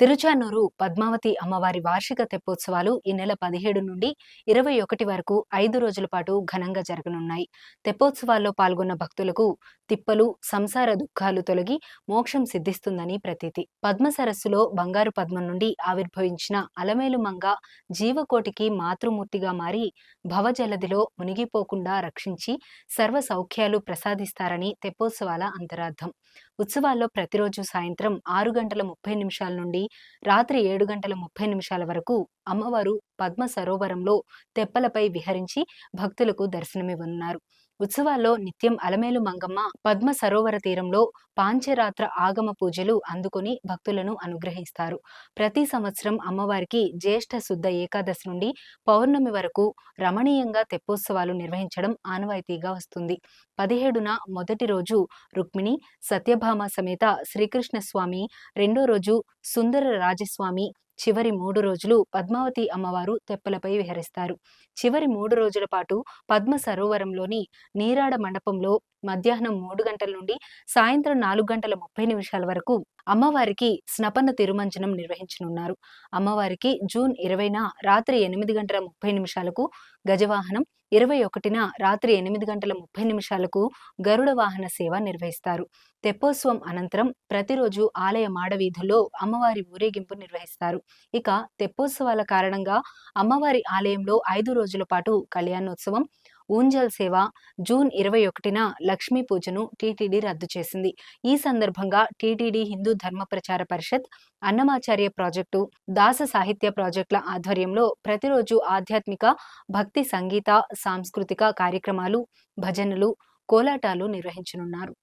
తిరుచానూరు పద్మావతి అమ్మవారి వార్షిక తెప్పోత్సవాలు ఈ నెల పదిహేడు నుండి ఇరవై ఒకటి వరకు ఐదు రోజుల పాటు ఘనంగా జరగనున్నాయి. తెప్పోత్సవాల్లో పాల్గొన్న భక్తులకు తిప్పలు సంసార దుఃఖాలు తొలగి మోక్షం సిద్ధిస్తుందని ప్రతీతి. పద్మ సరస్సులో బంగారు పద్మం నుండి ఆవిర్భవించిన అలమేలు మంగ జీవకోటికి మాతృమూర్తిగా మారి భవజలదిలో మునిగిపోకుండా రక్షించి సర్వ సౌఖ్యాలు ప్రసాదిస్తారని తెప్పోత్సవాల అంతరార్థం. ఉత్సవాల్లో ప్రతిరోజు సాయంత్రం ఆరు గంటల ముప్పై నిమిషాల నుండి రాత్రి ఏడు గంటల ముప్పై నిమిషాల వరకు అమ్మవారు పద్మ సరోవరంలో తెప్పలపై విహరించి భక్తులకు దర్శనమివ్వనున్నారు. ఉత్సవాల్లో నిత్యం అలమేలు మంగమ్మ పద్మ సరోవర తీరంలో పాంచరాత్ర ఆగమ పూజలు అందుకుని భక్తులను అనుగ్రహిస్తారు. ప్రతి సంవత్సరం అమ్మవారికి జ్యేష్ఠ శుద్ధ ఏకాదశి నుండి పౌర్ణమి వరకు రమణీయంగా తెప్పోత్సవాలు నిర్వహించడం ఆనవాయితీగా వస్తుంది. పదిహేడున మొదటి రోజు రుక్మిణి సత్యభామ సమేత శ్రీకృష్ణస్వామి రెండో రోజు సుందర రాజస్వామి చివరి మూడు రోజులు పద్మావతి అమ్మవారు తెప్పలపై విహరిస్తారు. చివరి మూడు రోజుల పాటు పద్మ సరోవరంలోని నీరాడ మండపంలో మధ్యాహ్నం మూడు గంటల నుండి సాయంత్రం నాలుగు గంటల ముప్పై నిమిషాల వరకు అమ్మవారికి స్నపన తిరుమంజనం నిర్వహించనున్నారు. అమ్మవారికి జూన్ ఇరవైన రాత్రి ఎనిమిది గంటల ముప్పై నిమిషాలకు గజవాహనం ఇరవై ఒకటిన రాత్రి ఎనిమిది గంటల ముప్పై నిమిషాలకు గరుడ వాహన సేవ నిర్వహిస్తారు. తెప్పోత్సవం అనంతరం ప్రతిరోజు ఆలయ మాడవీధుల్లో అమ్మవారి ఊరేగింపు నిర్వహిస్తారు. ఇక తెప్పోత్సవాల కారణంగా అమ్మవారి ఆలయంలో ఐదు రోజుల పాటు కళ్యాణోత్సవం ఊంజల్ సేవ జూన్ ఇరవై ఒకటిన లక్ష్మీ పూజను టీటీడీ రద్దు చేసింది. ఈ సందర్భంగా టీటీడీ హిందూ ధర్మ ప్రచార పరిషత్ అన్నమాచార్య ప్రాజెక్టు దాస సాహిత్య ప్రాజెక్టుల ఆధ్వర్యంలో ప్రతిరోజు ఆధ్యాత్మిక భక్తి సంగీత సాంస్కృతిక కార్యక్రమాలు భజనలు కోలాటాలు నిర్వహించనున్నారు.